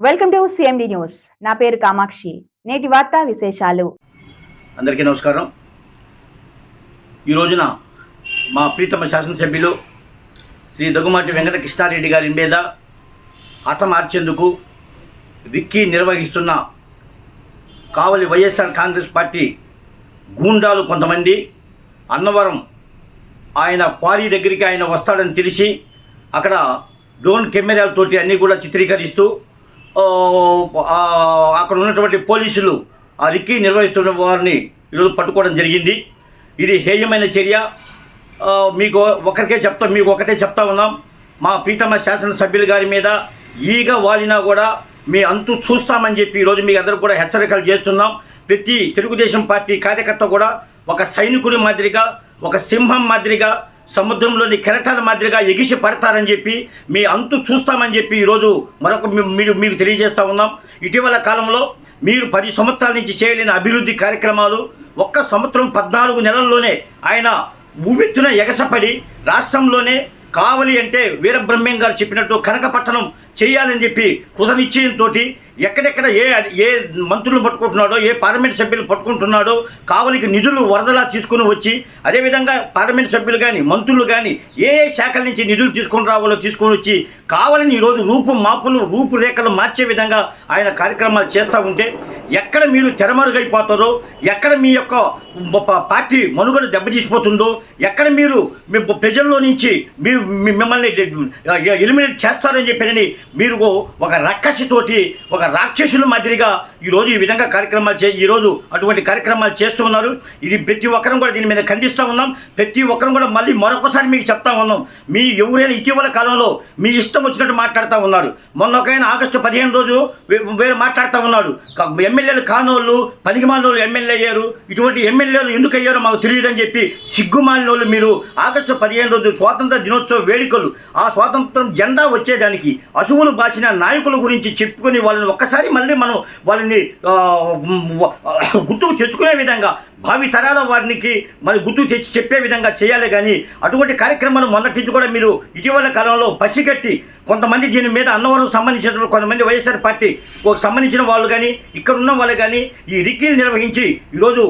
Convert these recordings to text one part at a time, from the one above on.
Welcome to CMD news నా పేరు కామాక్షి. నేటి వార్తా విశేషాలు. అందరికీ నమస్కారం. ఈ రోజున మా ప్రీతమ శాసనసభ్యులు శ్రీ దగ్గుమాటి వెంకట కృష్ణారెడ్డి గారి మీద హతమార్చేందుకు విక్కీ నిర్వహిస్తున్న కావలి వైఎస్ఆర్ కాంగ్రెస్ పార్టీ గూండాలు కొంతమంది అన్నవరం ఆయన క్వారీ దగ్గరికి ఆయన వస్తాడని తెలిసి అక్కడ డ్రోన్ కెమెరాలతోటి అన్నీ కూడా చిత్రీకరిస్తూ అక్కడ ఉన్నటువంటి పోలీసులు ఆ రిక్కీ నిర్వహిస్తున్న వారిని ఈరోజు పట్టుకోవడం జరిగింది. ఇది హేయమైన చర్య. మీకు ఒకరికే చెప్తా మీకు ఒకటే చెప్తా ఉన్నాం. మా ప్రీతమ శాసనసభ్యుల గారి మీద ఈగ వాలినా కూడా మీ అంతు చూస్తామని చెప్పి ఈరోజు మీ అందరూ కూడా హెచ్చరికలు చేస్తున్నాం. ప్రతి తెలుగుదేశం పార్టీ కార్యకర్త కూడా ఒక సైనికుడి మాదిరిగా ఒక సింహం మాదిరిగా సముద్రంలోని కెరటాల మాదిరిగా ఎగిసి పడతారని చెప్పి మీ అంతు చూస్తామని చెప్పి ఈరోజు మరొక మీరు మీకు తెలియజేస్తా ఉన్నాం. ఇటీవల కాలంలో మీరు పది సంవత్సరాల నుంచి చేయలేని అభివృద్ధి కార్యక్రమాలు ఒక్క సంవత్సరం పద్నాలుగు నెలల్లోనే ఆయన ఉవ్వెత్తున ఎగసపడి రాష్ట్రంలోనే కావలి అంటే వీరబ్రహ్మం గారు చెప్పినట్టు కనకపట్టణం చేయాలని చెప్పి కృతనిశ్చయంతో ఎక్కడెక్కడ ఏ ఏ మంత్రులు పట్టుకుంటున్నాడో ఏ పార్లమెంట్ సభ్యులు పట్టుకుంటున్నాడో కావలికి నిధులు వరదలా తీసుకుని వచ్చి అదేవిధంగా పార్లమెంట్ సభ్యులు కానీ మంత్రులు కానీ ఏ ఏ శాఖల నుంచి నిధులు తీసుకొని రావాలో తీసుకొని వచ్చి కావాలని ఈరోజు రూపు మాపులు రూపురేఖలు మార్చే విధంగా ఆయన కార్యక్రమాలు చేస్తూ ఉంటే ఎక్కడ మీరు తెరమరుగైపోతారో ఎక్కడ మీ యొక్క ప- పార్టీ మనుగడ దెబ్బతీసిపోతుందో ఎక్కడ మీరు మీ ప్రజల్లో నుంచి మీరు మిమ్మల్ని ఎలిమినేట్ చేస్తారని చెప్పినని మీరు ఒక రక్కసితోటి ఒక రాక్షసుల మాదిరిగా ఈరోజు ఈ విధంగా కార్యక్రమాలు చే ఈరోజు అటువంటి కార్యక్రమాలు చేస్తూ ఉన్నారు. ఇది ప్రతి ఒక్కరం కూడా దీని మీద ఖండిస్తూ ఉన్నాం. ప్రతి ఒక్కరం కూడా మళ్ళీ మరొకసారి మీకు చెప్తా ఉన్నాం. మీ ఎవరైనా ఇటీవల కాలంలో మీ ఇష్టం వచ్చినట్టు మాట్లాడుతూ ఉన్నారు మొన్న ఒక ఆయన ఆగస్టు పదిహేను రోజు వేరు వేరే మాట్లాడుతూ ఉన్నాడు. ఎమ్మెల్యేలు కానోళ్ళు పనికిమాలినోళ్ళు ఎమ్మెల్యే అయ్యారు. ఇటువంటి ఎమ్మెల్యేలు ఎందుకు అయ్యారో మాకు తెలియదని చెప్పి సిగ్గుమాలినోళ్ళు మీరు ఆగస్టు పదిహేను రోజు స్వాతంత్ర దినోత్సవ వేడుకలు ఆ స్వాతంత్రం జెండా వచ్చేదానికి అసువులు బాసిన నాయకుల గురించి చెప్పుకొని వాళ్ళని ఒక్కసారి మళ్ళీ మనం వాళ్ళని గుర్తుకు తెచ్చుకునే విధంగా భావి తరాల వారికి మరి గుర్తు తెచ్చి చెప్పే విధంగా చేయాలి కానీ అటువంటి కార్యక్రమాలు మొన్నటి నుంచి కూడా మీరు ఇటీవల కాలంలో పసిగట్టి కొంతమంది దీని మీద అన్నవరం సంబంధించిన కొంతమంది వైఎస్ఆర్ పార్టీ సంబంధించిన వాళ్ళు కానీ ఇక్కడ ఉన్న వాళ్ళు కానీ ఈ రిక్కీలు నిర్వహించి ఈరోజు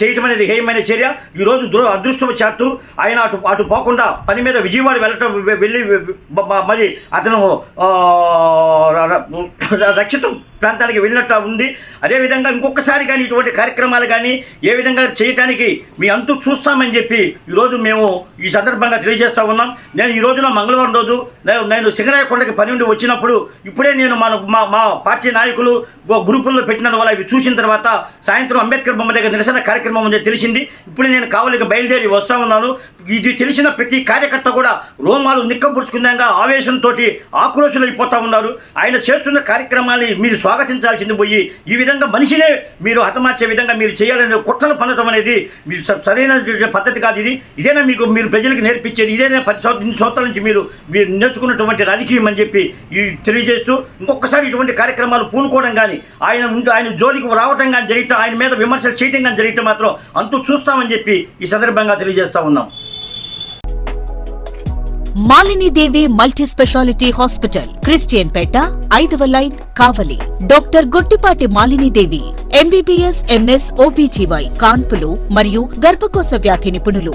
చేయటం అనేది హేయమైన చర్య. ఈరోజు దుర అదృష్టవశాత్తు ఆయన అటు అటు పోకుండా పని మీద విజయవాడ వెళ్ళటం వెళ్ళి మరి అతను రక్షిత ప్రాంతానికి వెళ్ళినట్టు ఉంది. అదేవిధంగా ఇంకొకసారి కానీ ఇటువంటి కార్యక్రమాలు కానీ ఏ విధంగా చేయటానికి మీ అంతు చూస్తామని చెప్పి ఈరోజు మేము ఈ సందర్భంగా తెలియజేస్తూ ఉన్నాం. నేను ఈ రోజున మంగళవారం రోజు నేను నేను సింగరాయకొండకి పని నుండి వచ్చినప్పుడు ఇప్పుడే నేను మన మా మా పార్టీ నాయకులు గ్రూపుల్లో పెట్టిన వల్ల ఇవి చూసిన తర్వాత సాయంత్రం అంబేద్కర్ బొమ్మ దగ్గర నిరసన కార్యక్రమం ఉంది తెలిసింది. ఇప్పుడు నేను కావలికి బయలుదేరి వస్తా ఉన్నాను. ఇది తెలిసిన ప్రతి కార్యకర్త కూడా రోమాలు నిక్కబుడుచుకుందాగా ఆవేశంతో అయిపోతూ ఉన్నారు. ఆయన చేస్తున్న కార్యక్రమాన్ని మీరు స్వాగతించాల్సింది పోయి ఈ విధంగా మనిషినే మీరు హతమార్చే విధంగా మీరు చేయాలనే కుట్రలు పనడం అనేది మీరు సరైన పద్ధతి కాదు ఇది. ఇదేనా మీకు మీరు ప్రజలకు నేర్పించేది? ఇదేనా పది సంవత్సరాల ఇన్ని సంవత్సరాల నుంచి మీరు మీరు నేర్చుకున్నటువంటి రాజకీయం అని చెప్పి తెలియజేస్తూ ఇంకొకసారి ఇటువంటి కార్యక్రమాలు పూనుకోవడం కానీ ఆయన ఆయన జోలికి రావటం కానీ జరిగితే ఆయన మీద విమర్శలు చేయడం కానీ జరిగితే మాత్రం అంతు చూస్తామని చెప్పి ఈ సందర్భంగా తెలియజేస్తా ఉన్నాం. Malini Devi multi speciality hospital Christian Peta ఐదవ line Kavali. Doctor Gottipati Malinidevi MBBS MS OBGY కాన్పులు మరియు గర్భకోశ వ్యాధి నిపుణులు.